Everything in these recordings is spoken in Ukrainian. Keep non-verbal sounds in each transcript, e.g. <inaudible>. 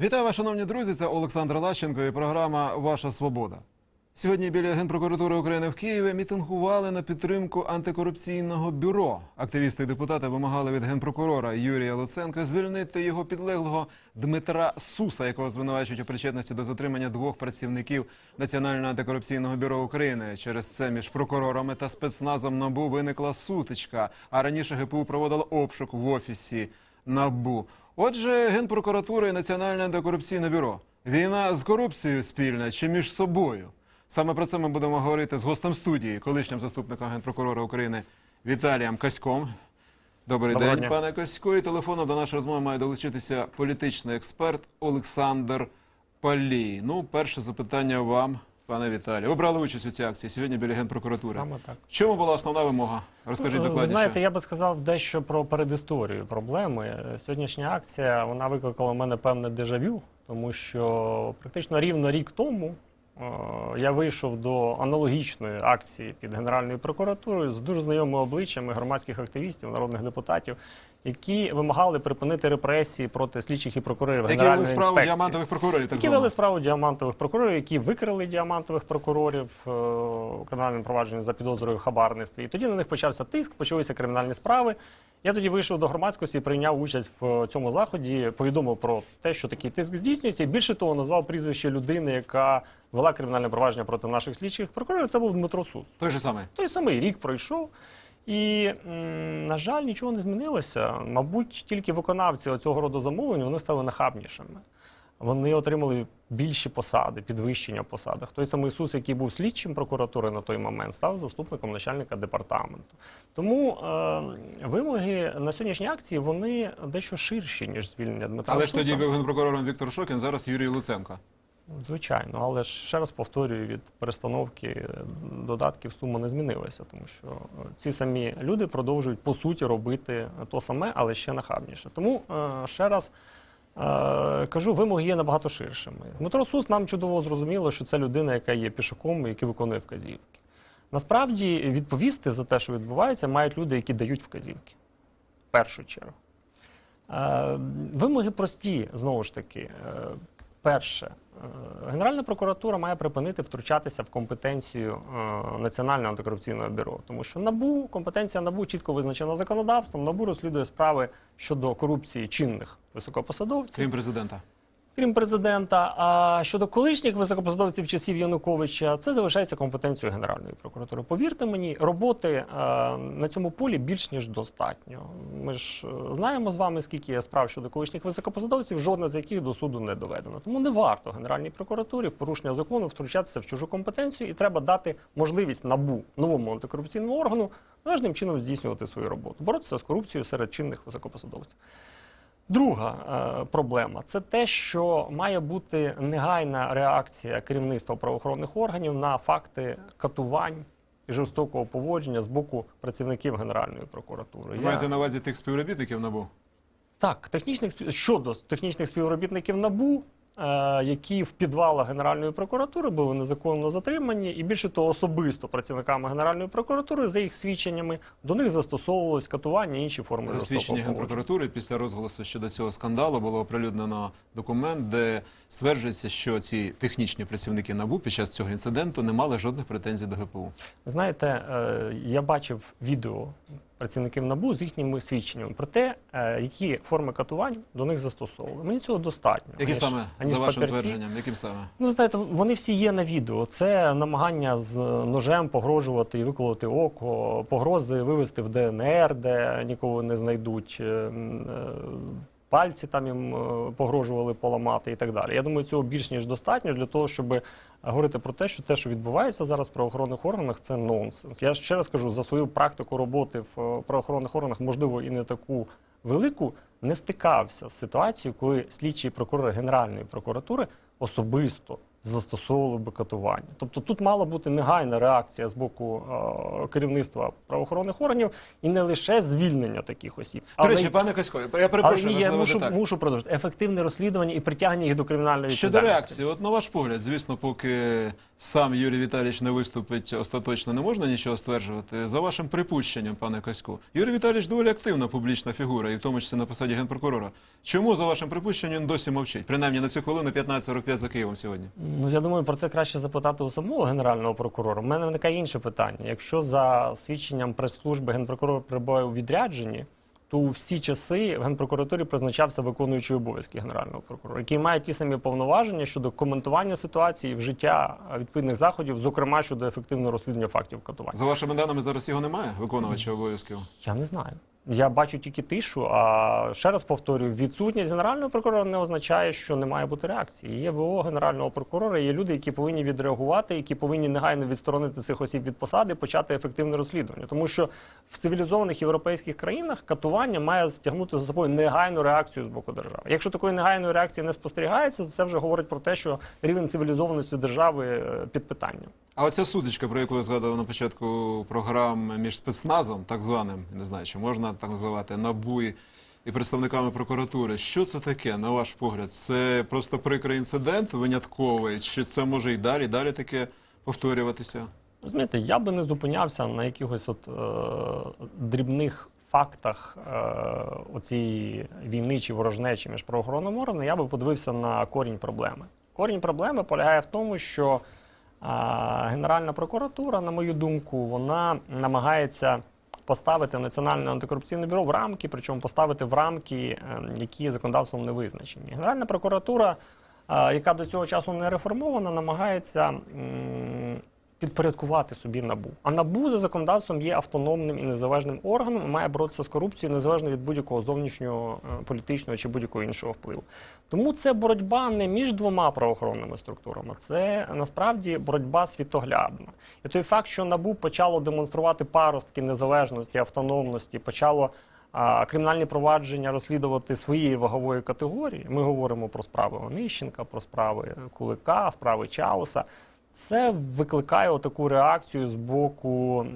Вітаю вас, шановні друзі. Це Олександр Лащенко і програма Ваша Свобода. Сьогодні біля Генпрокуратури України в Києві мітингували на підтримку антикорупційного бюро. Активісти і депутати вимагали від генпрокурора Юрія Луценка звільнити його підлеглого Дмитра Суса, якого звинувачують у причетності до затримання двох працівників Національного антикорупційного бюро України. Через це між прокурорами та спецназом НАБУ виникла сутичка. А раніше ГПУ проводило обшук в офісі НАБУ. Отже, Генпрокуратура і Національне антикорупційне бюро. Війна з корупцією спільна чи між собою? Саме про це ми будемо говорити з гостем студії, колишнім заступником генпрокурора України Віталієм Каськом. Добрий Доброго день, дня. пане Касько. І телефоном до нашої розмови має долучитися політичний експерт Олександр Палій. Ну, перше запитання вам, пане Віталію. Ви брали участь у цій акції сьогодні біля генпрокуратури. Саме так. Чому була основна вимога? Розкажіть Ну, Ви докладніше. знаєте, я би сказав дещо про передісторію проблеми. Сьогоднішня акція вона викликала в мене певне дежавю, тому що практично рівно рік тому я вийшов до аналогічної акції під Генеральною прокуратурою з дуже знайомими обличчями громадських активістів, народних депутатів, які вимагали припинити репресії проти слідчих і прокурорів Які вели справу інспекції. діамантових прокурорів, так Які вели справу діамантових прокурорів, які викрили діамантових прокурорів е, у кримінальному провадженні за підозрою хабарництві. І тоді на них почався тиск, почалися кримінальні справи. Я тоді вийшов до громадськості, прийняв участь в цьому заході, повідомив про те, що такий тиск здійснюється, і більше того, назвав прізвище людини, яка вела кримінальне провадження проти наших слідчих прокурорів. Це був Дмитро Сус. Той же самий. Той самий рік пройшов. І, на жаль, нічого не змінилося. Мабуть, тільки виконавці цього роду замовлень вони стали нахабнішими. Вони отримали більші посади, підвищення в посадах. Той самий Ісус, який був слідчим прокуратури на той момент, став заступником начальника департаменту. Тому е, вимоги на сьогоднішній акції вони дещо ширші, ніж звільнення Дмитра Але ж тоді був генпрокурором Віктор Шокін, зараз Юрій Луценко. Звичайно, але ще раз повторюю, від перестановки додатків сума не змінилася, тому що е, ці самі люди продовжують по суті робити то саме, але ще нахабніше. Тому е, ще раз е, кажу, вимоги є набагато ширшими. Дмитро Сус нам чудово зрозуміло, що це людина, яка є пішаком, який виконує вказівки. Насправді відповісти за те, що відбувається, мають люди, які дають вказівки. В першу чергу. Вимоги прості, знову ж таки. Перше, е, Генеральна прокуратура має припинити втручатися в компетенцію е, Національного антикорупційного бюро, тому що НАБУ, компетенція НАБУ чітко визначена законодавством. НАБУ розслідує справи щодо корупції чинних високопосадовців Крім президента. Крім президента. А щодо колишніх високопосадовців часів Януковича, це залишається компетенцією Генеральної прокуратури. Повірте мені, роботи е, на цьому полі більш ніж достатньо. Ми ж е, знаємо з вами, скільки є справ щодо колишніх високопосадовців, жодна з яких до суду не доведена. Тому не варто Генеральній прокуратурі порушення закону втручатися в чужу компетенцію, і треба дати можливість набу новому антикорупційному органу належним чином здійснювати свою роботу, боротися з корупцією серед чинних високопосадовців. Друга е, проблема це те, що має бути негайна реакція керівництва правоохоронних органів на факти катувань і жорстокого поводження з боку працівників Генеральної прокуратури. Ви Я- маєте на увазі тих співробітників НАБУ? Так, технічних щодо технічних співробітників НАБУ, які в підвалах Генеральної прокуратури були незаконно затримані, і більше того, особисто працівниками Генеральної прокуратури, за їх свідченнями, до них застосовувалось катування і інші форми За свідчення генпрокуратури після розголосу щодо цього скандалу було оприлюднено документ, де стверджується, що ці технічні працівники НАБУ під час цього інциденту не мали жодних претензій до ГПУ. Знаєте, е, я бачив відео працівників НАБУ з їхніми свідченнями про те, е, які форми катувань до них застосовували. Мені цього достатньо. Які аніж- саме аніж за вашим твердженням? Яким саме? Ну, знаєте, вони всі є на відео. Це намагання з ножем погрожувати і виколоти око, погрози вивести в ДНР, де нікого не знайдуть. е, е, Пальці там їм погрожували поламати і так далі. Я думаю, цього більш ніж достатньо для того, щоб говорити про те, що те, що відбувається зараз в правоохоронних органах, це нонсенс. Я ще раз кажу, за свою практику роботи в е, правоохоронних органах, можливо, і не таку велику, не стикався з ситуацією, коли слідчі прокурори Генеральної прокуратури особисто застосовували би катування. Тобто тут мала бути негайна реакція з боку е, керівництва правоохоронних органів і не лише звільнення таких осіб. До речі, пане Косько, я але перепрошую, ні, я мушу, деталь. мушу продовжити ефективне розслідування і притягнення їх до кримінальної Щодо реакції, от на ваш погляд, звісно, поки сам Юрій Віталійович не виступить остаточно, не можна нічого стверджувати. За вашим припущенням, пане Косько, Юрій Віталійович доволі активна публічна фігура, і в тому числі на посаді генпрокурора. Чому за вашим припущенням він досі мовчить? Принаймні на цю хвилину 15.45 за Києвом сьогодні. Ну я думаю, про це краще запитати у самого генерального прокурора. У мене виникає інше питання. Якщо за свідченням прес-служби генпрокурор перебуває у відрядженні, то у всі часи в генпрокуратурі призначався виконуючий обов'язки генерального прокурора, який має ті самі повноваження щодо коментування ситуації, вжиття відповідних заходів, зокрема щодо ефективного розслідування фактів катувань. За вашими даними, зараз його немає, виконувача обов'язків. Я не знаю. Я бачу тільки тишу. А ще раз повторюю, відсутність генерального прокурора не означає, що не має бути реакції. Є ВО генерального прокурора, є люди, які повинні відреагувати, які повинні негайно відсторонити цих осіб від посади, почати ефективне розслідування. Тому що в цивілізованих європейських країнах катування має стягнути за собою негайну реакцію з боку держави. Якщо такої негайної реакції не спостерігається, це вже говорить про те, що рівень цивілізованості держави е, під питанням. А оця сутичка, про яку я згадував на початку програм між спецназом, так званим, не знаю, чи можна так називати, НАБУ і представниками прокуратури. Що це таке, на ваш погляд? Це просто прикрий інцидент винятковий, чи це може і далі, далі таке повторюватися? Розумієте, я би не зупинявся на якихось от, е, дрібних фактах е, оцієї війни чи ворожнечі між правоохоронними органами. Я би подивився на корінь проблеми. Корінь проблеми полягає в тому, що е, Генеральна прокуратура, на мою думку, вона намагається поставити Національне антикорупційне бюро в рамки, причому поставити в рамки, е, які законодавством не визначені. Генеральна прокуратура, е, яка до цього часу не реформована, намагається підпорядкувати собі набу. А набу за законодавством є автономним і незалежним органом має боротися з корупцією незалежно від будь-якого зовнішнього е, політичного чи будь-якого іншого впливу. Тому це боротьба не між двома правоохоронними структурами, це насправді боротьба світоглядна. І той факт, що набу почало демонструвати паростки незалежності, автономності, почало а, кримінальні провадження розслідувати своєї вагової категорії. Ми говоримо про справи Онищенка, про справи Кулика, справи Чауса. Це викликає таку реакцію з боку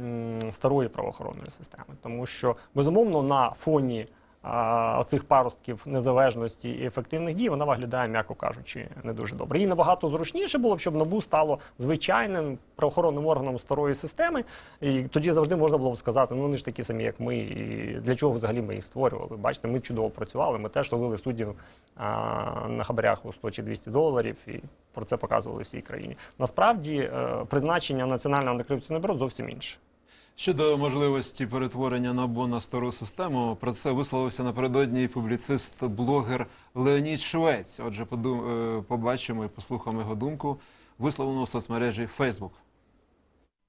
старої правоохоронної системи, тому що безумовно на фоні а, оцих паростків незалежності і ефективних дій вона виглядає, м'яко кажучи, не дуже добре. Їй набагато зручніше було б, щоб НАБУ стало звичайним правоохоронним органом старої системи, і тоді завжди можна було б сказати, ну вони ж такі самі, як ми, і для чого взагалі ми їх створювали. Бачите, ми чудово працювали. Ми теж ловили суддів а, на хабарях у 100 чи 200 доларів, і про це показували всій країні. Насправді е, призначення Національного антикорупційного бюро зовсім інше. Щодо можливості перетворення НАБУ на стару систему, про це висловився напередодні публіцист-блогер Леонід Швець. Отже, е, побачимо і послухаємо його думку, висловлену в соцмережі Facebook.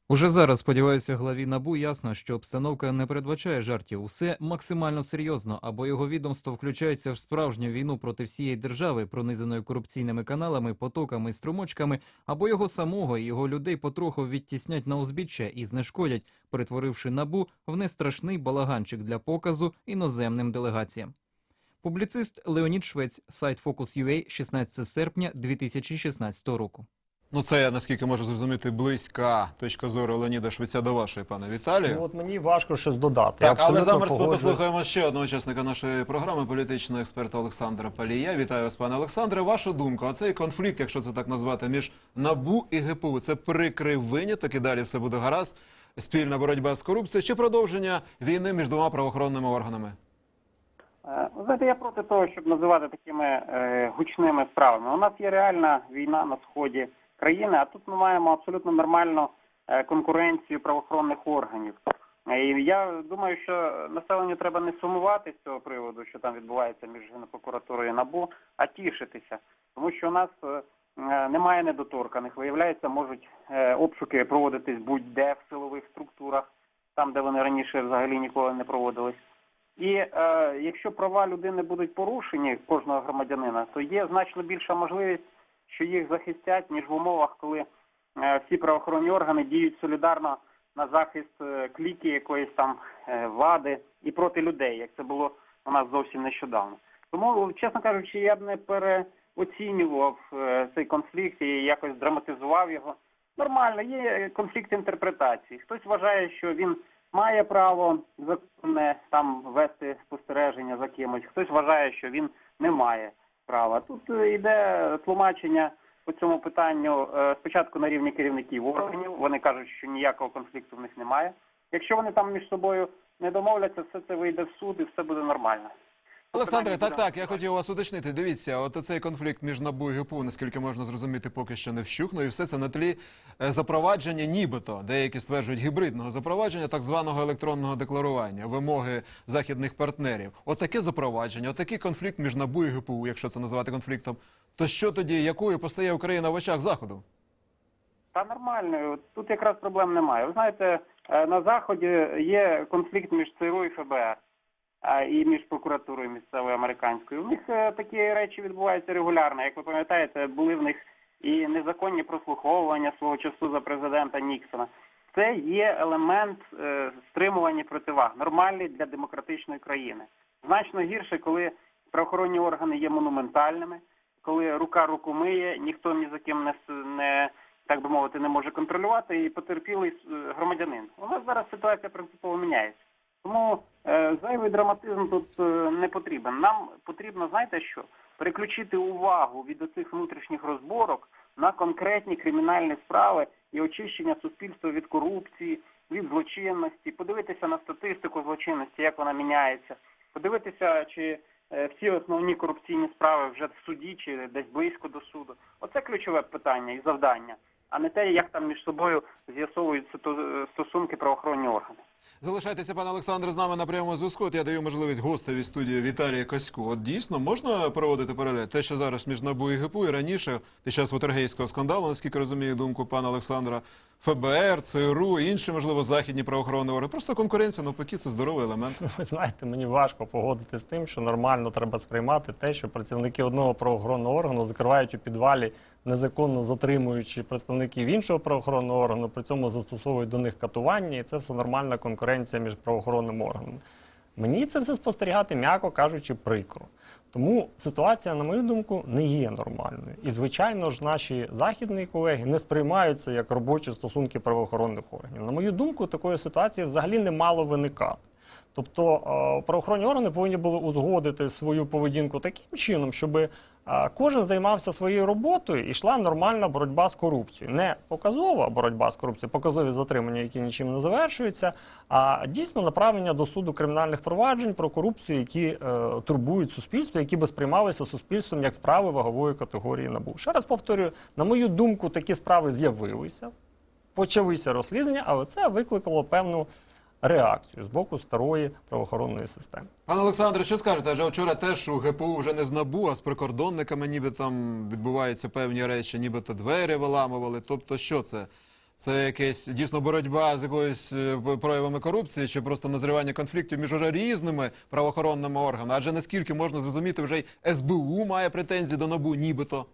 Уже зараз, сподіваюся, главі НАБУ ясно, що обстановка не передбачає жартів. Усе максимально серйозно, або його відомство включається в справжню війну проти всієї держави, пронизаної корупційними каналами, потоками і струмочками, або його самого і його людей потроху відтіснять на узбіччя і знешкодять, перетворивши НАБУ в нестрашний балаганчик для показу іноземним делегаціям. Публіцист Леонід Швець, сайт Focus.ua, 16 серпня 2016 року. Ну, це я наскільки можу зрозуміти, близька точка зору Леоніда Швеця до вашої, пане Віталію. Ну, от мені важко щось додати. Так, але зараз ми послухаємо ще одного учасника нашої програми, політичного експерта Олександра Палія. Вітаю вас, пане Олександре. Ваша думка, оцей конфлікт, якщо це так назвати, між НАБУ і ГПУ, це прикрий виняток і далі все буде гаразд. Спільна боротьба з корупцією чи продовження війни між двома правоохоронними органами? Е, знаєте, я проти того, щоб називати такими е, гучними справами. У нас є реальна війна на сході країни, а тут ми маємо абсолютно нормальну е, конкуренцію правоохоронних органів. Е, І я думаю, що населенню треба не сумувати з цього приводу, що там відбувається між Генпрокуратурою і НАБУ, а тішитися, тому що у нас е, немає недоторканих. Виявляється, можуть обшуки проводитись будь-де в силових структурах, там, де вони раніше взагалі ніколи не проводились. І е, якщо права людини будуть порушені кожного громадянина, то є значно більша можливість, що їх захистять, ніж в умовах, коли е, всі правоохоронні органи діють солідарно на захист е, кліки якоїсь там е, влади і проти людей, як це було у нас зовсім нещодавно. Тому, чесно кажучи, я б не переоцінював цей конфлікт і якось драматизував його. Нормально, є конфлікт інтерпретації. Хтось вважає, що він має право законне там вести спостереження за кимось. Хтось вважає, що він не має права. Тут е, йде тлумачення по цьому питанню е, спочатку на рівні керівників органів. Вони кажуть, що ніякого конфлікту в них немає. Якщо вони там між собою не домовляться, все це вийде в суд і все буде нормально. Олександре, так так, я хотів вас уточнити. Дивіться, от цей конфлікт між НАБУ і ГПУ, наскільки можна зрозуміти, поки що не вщухнув. І все це на тлі е, запровадження, нібито, деякі стверджують, гібридного запровадження так званого електронного декларування, вимоги західних партнерів. От таке запровадження, от конфлікт між НАБУ і ГПУ, якщо це називати конфліктом. То що тоді, якою постає Україна в очах Заходу? Та нормально, тут якраз проблем немає. Ви знаєте, е, на заході є конфлікт між ЦРУ і ФБР і між прокуратурою місцевою американською. У них е, такі речі відбуваються регулярно. Як ви пам'ятаєте, були в них і незаконні прослуховування свого часу за президента Ніксона. Це є елемент е, стримування противаг, нормальний для демократичної країни. Значно гірше, коли правоохоронні органи є монументальними, коли рука руку миє, ніхто ні за ким не, не так би мовити, не може контролювати, і потерпілий е, громадянин. У нас зараз ситуація принципово міняється. Тому е, зайвий драматизм тут е, не потрібен. Нам потрібно, знаєте що, переключити увагу від оцих внутрішніх розборок на конкретні кримінальні справи і очищення суспільства від корупції, від злочинності, подивитися на статистику злочинності, як вона міняється, подивитися, чи е, всі основні корупційні справи вже в суді чи десь близько до суду. Оце ключове питання і завдання, а не те, як там між собою з'ясовуються е, стосунки правоохоронні органи. Залишайтеся, пане Олександре, з нами на прямому зв'язку. От я даю можливість гостеві студії Віталії Коську. От дійсно можна проводити паралель? Те, що зараз між НАБУ і ГПУ, і раніше, під час Вотергейського скандалу, наскільки розумію думку пана Олександра, ФБР, ЦРУ, інші, можливо, західні правоохоронні органи. Просто конкуренція, навпаки, це здоровий елемент. <laughs> Ви знаєте, мені важко погодити з тим, що нормально треба сприймати те, що працівники одного правоохоронного органу закривають у підвалі, незаконно затримуючи представників іншого правоохоронного органу, при цьому застосовують до них катування, і це все нормальна конкуренція між правоохоронними органами. Мені це все спостерігати, м'яко кажучи, прикро. Тому ситуація, на мою думку, не є нормальною. І, звичайно ж, наші західні колеги не сприймають це як робочі стосунки правоохоронних органів. На мою думку, такої ситуації взагалі не мало виникати. Тобто е, правоохоронні органи повинні були узгодити свою поведінку таким чином, щоб е, кожен займався своєю роботою і йшла нормальна боротьба з корупцією. Не показова боротьба з корупцією, показові затримання, які нічим не завершуються, а дійсно направлення до суду кримінальних проваджень про корупцію, які е, турбують суспільство, які би сприймалися суспільством як справи вагової категорії НАБУ. Ще раз повторюю, на мою думку, такі справи з'явилися, почалися розслідування, але це викликало певну реакцію з боку старої правоохоронної системи. Пане Олександре, що скажете? Адже вчора теж у ГПУ вже не з НАБУ, а з прикордонниками, ніби там відбуваються певні речі, нібито двері виламували. Тобто, що це? Це якась дійсно боротьба з якоюсь е, проявами корупції, чи просто назрівання конфліктів між уже різними правоохоронними органами? Адже наскільки можна зрозуміти, вже й СБУ має претензії до НАБУ, нібито.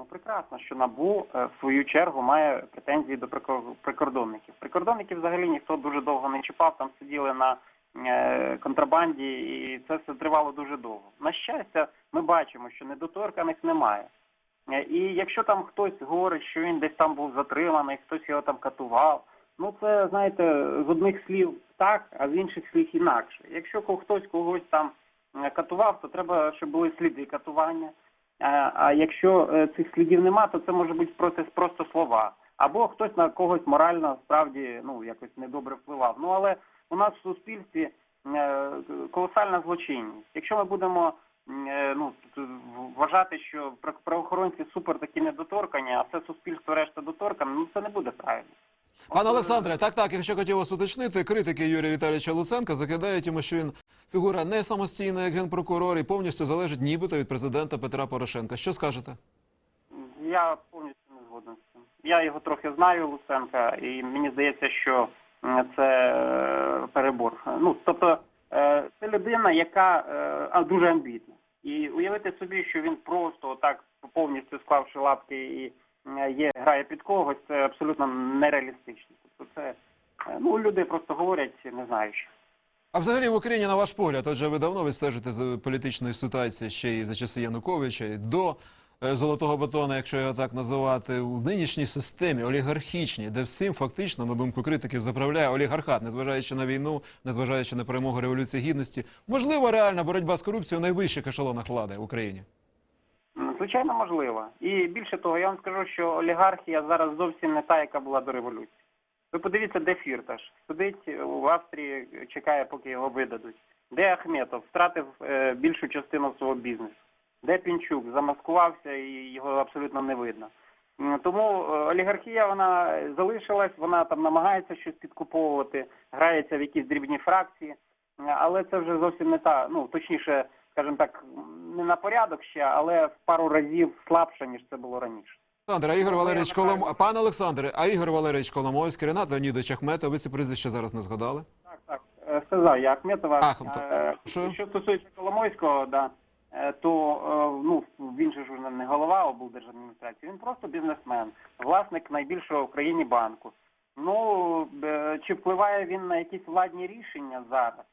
Ну прекрасно, що набу е, в свою чергу має претензії до прикор- прикордонників. Прикордонників взагалі ніхто дуже довго не чіпав, там сиділи на е, контрабанді, і це все тривало дуже довго. На щастя, ми бачимо, що недоторканих немає. Е, І якщо там хтось говорить, що він десь там був затриманий, хтось його там катував, ну це знаєте, з одних слів так, а з інших слів інакше. Якщо хтось когось там катував, то треба, щоб були сліди катування. А, якщо е, цих слідів нема, то це може бути просто, просто слова. Або хтось на когось морально справді ну якось недобре впливав. Ну але у нас в суспільстві е, колосальна злочинність. Якщо ми будемо е, ну вважати, що пра- правоохоронці супер такі недоторкані, а все суспільство решта доторкане, ну це не буде правильно. Пане Олександре, так, так, якщо хотів вас уточнити, критики Юрія Віталійовича Луценка закидають йому, що він фігура не самостійна, як генпрокурор, і повністю залежить нібито від президента Петра Порошенка. Що скажете? Я повністю не згоден з цим. Я його трохи знаю, Луценка, і мені здається, що це е, перебор. Ну, тобто, е, це людина, яка е, а, дуже амбітна. І уявити собі, що він просто отак повністю склавши лапки і є, грає під когось, це абсолютно нереалістично. Тобто це ну, люди просто говорять, не знаю що. А взагалі в Україні, на ваш погляд, отже, ви давно відстежите за політичною ситуацією ще й за часи Януковича, і до е, золотого батона, якщо його так називати, в нинішній системі олігархічній, де всім фактично, на думку критиків, заправляє олігархат, незважаючи на війну, незважаючи на перемогу революції гідності, можливо, реальна боротьба з корупцією в найвищих ешелонах влади в Україні. Звичайно, можливо. І більше того, я вам скажу, що олігархія зараз зовсім не та, яка була до революції. Ви подивіться, де Фірташ. Сидить в Австрії, чекає, поки його видадуть. Де Ахметов втратив е, більшу частину свого бізнесу. Де Пінчук замаскувався і його абсолютно не видно. Тому е, олігархія вона залишилась, вона там намагається щось підкуповувати, грається в якісь дрібні фракції, але це вже зовсім не та, ну точніше, скажімо так, не на порядок ще, але в пару разів слабше, ніж це було раніше. Олександр, а Ігор Валерійович Колом... Пане Олександре, а Ігор Валерійович Коломойський, Ренат Леонідович Ахметов, ви ці прізвища зараз не згадали? Так, так. Е, Сказав я Ахметова. Ах, Е, що? Що стосується Коломойського, да, е, то ну, він же ж не голова облдержадміністрації, він просто бізнесмен, власник найбільшого в країні банку. Ну, чи впливає він на якісь владні рішення зараз?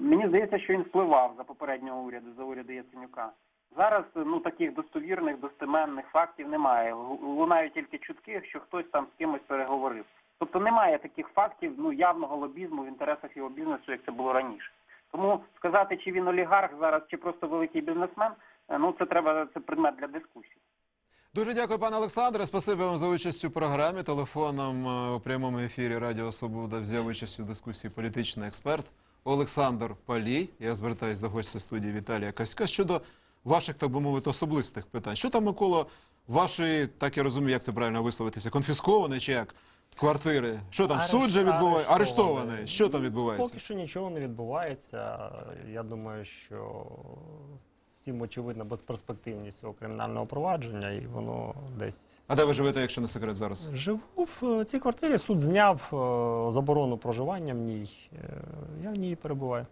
Мені здається, що він впливав за попереднього уряду, за уряду Яценюка. Зараз ну таких достовірних, достеменних фактів немає. Лунають тільки чутки, що хтось там з кимось переговорив. Тобто немає таких фактів ну явного лобізму в інтересах його бізнесу, як це було раніше. Тому сказати, чи він олігарх зараз, чи просто великий бізнесмен, е, ну це треба це предмет для дискусії. Дуже дякую, пане Олександре. Спасибі вам за участь у програмі. Телефоном е, у прямому ефірі Радіо Свобода взяв участь у дискусії політичний експерт Олександр Палій. Я звертаюся до гостя студії Віталія Каська щодо ваших, так би мовити, особистих питань. Що там Микола, вашої, так я розумію, як це правильно висловитися, конфісковані чи як? Квартири. Що там, суд же відбувається? Арештований. Що там відбувається? Поки що нічого не відбувається. Я думаю, що всім очевидна безперспективність цього кримінального провадження, і воно десь А де ви живете, якщо не секрет зараз? живу в е, цій квартирі. Суд зняв е, заборону проживання в ній. Е, Я в ній перебуваю.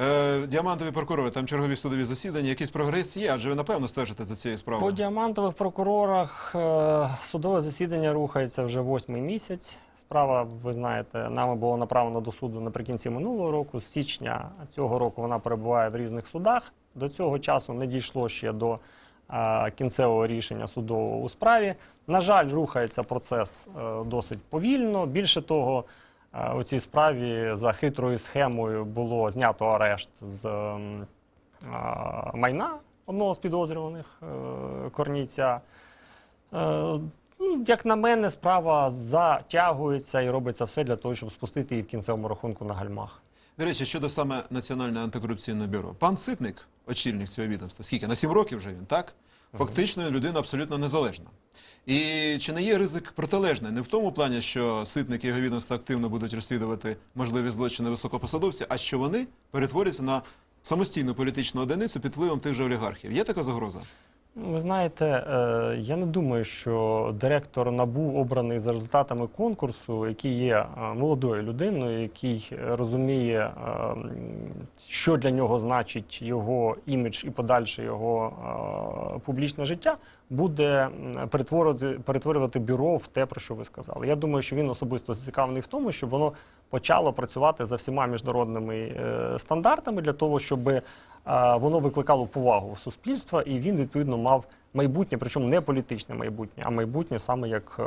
Е, діамантові прокурори, там чергові судові засідання, якийсь прогрес є, адже ви напевно стежите за цією По справою. діамантових прокурорах е, судове засідання рухається вже восьмий місяць. Справа, ви знаєте, нами було направлено до суду наприкінці минулого року. З січня цього року вона перебуває в різних судах. До цього часу не дійшло ще до е, кінцевого рішення судового у справі. На жаль, рухається процес досить повільно. Більше того, у цій справі за хитрою схемою було знято арешт з ем, майна одного з підозрюваних е, Корніця. Е, ну, Як на мене, справа затягується і робиться все для того, щоб спустити її в кінцевому рахунку на гальмах. До речі, щодо саме Національного антикорупційного бюро. Пан Ситник, очільник цього відомства, скільки? На сім років вже він, так? Фактично людина абсолютно незалежна. І чи не є ризик протилежний? Не в тому плані, що Ситник і його відомства активно будуть розслідувати можливі злочини високопосадовців, а що вони перетворяться на самостійну політичну одиницю під впливом тих же олігархів. Є така загроза? Ви знаєте, е, я не думаю, що директор НАБУ обраний за результатами конкурсу, який є е, молодою людиною, який розуміє, е, що для нього значить його імідж і подальше його публічне життя, буде перетворювати, перетворювати бюро в те, про що ви сказали. Я думаю, що він особисто зацікавлений в тому, щоб воно почало працювати за всіма міжнародними стандартами для того, щоб воно викликало повагу суспільства, і він відповідно мав майбутнє, причому не політичне майбутнє, а майбутнє саме як е,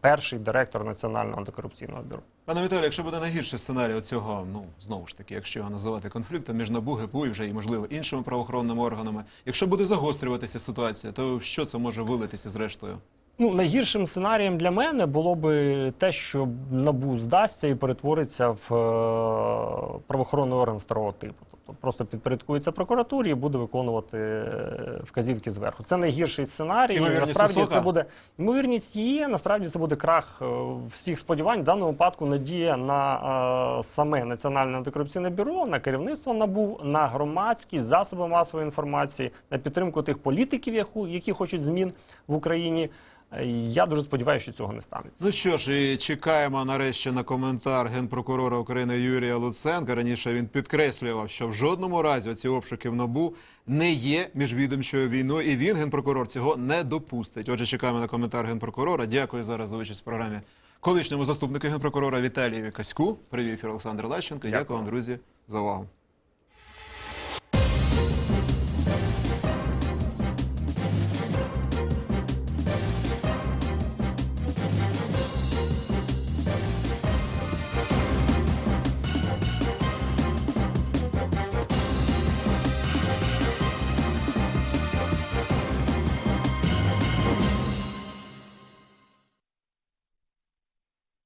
перший директор Національного антикорупційного бюро. Пане Віталію, якщо буде найгірший сценарій цього, ну знову ж таки, якщо його називати конфліктом між НАБУ, ГПУ і вже і можливо іншими правоохоронними органами, якщо буде загострюватися ситуація, то що це може вилитися зрештою? Ну, найгіршим сценарієм для мене було би те, що НАБУ здасться і перетвориться в е, правоохоронний орган старого типу. Просто підпорядкується прокуратурі і буде виконувати е, вказівки зверху. Це найгірший сценарій. Ймовірність насправді висока? це буде ймовірність є. Насправді це буде крах е, всіх сподівань. В даному випадку надія на е, саме Національне антикорупційне бюро, на керівництво НАБУ, на громадськість, засоби масової інформації, на підтримку тих політиків, які хочуть змін в Україні. Е, Я дуже сподіваюся, що цього не станеться. Ну що ж, і чекаємо нарешті на коментар генпрокурора України Юрія Луценка. Раніше він підкреслював, що в жодному разі ці обшуки в НАБУ не є міжвідомчою війною, і він, генпрокурор, цього не допустить. Отже, чекаємо на коментар генпрокурора. Дякую зараз за участь в програмі колишньому заступнику генпрокурора Віталію Каську. Привів ефір Олександр Лащенко. Дякую. Дякую. вам, друзі, за увагу.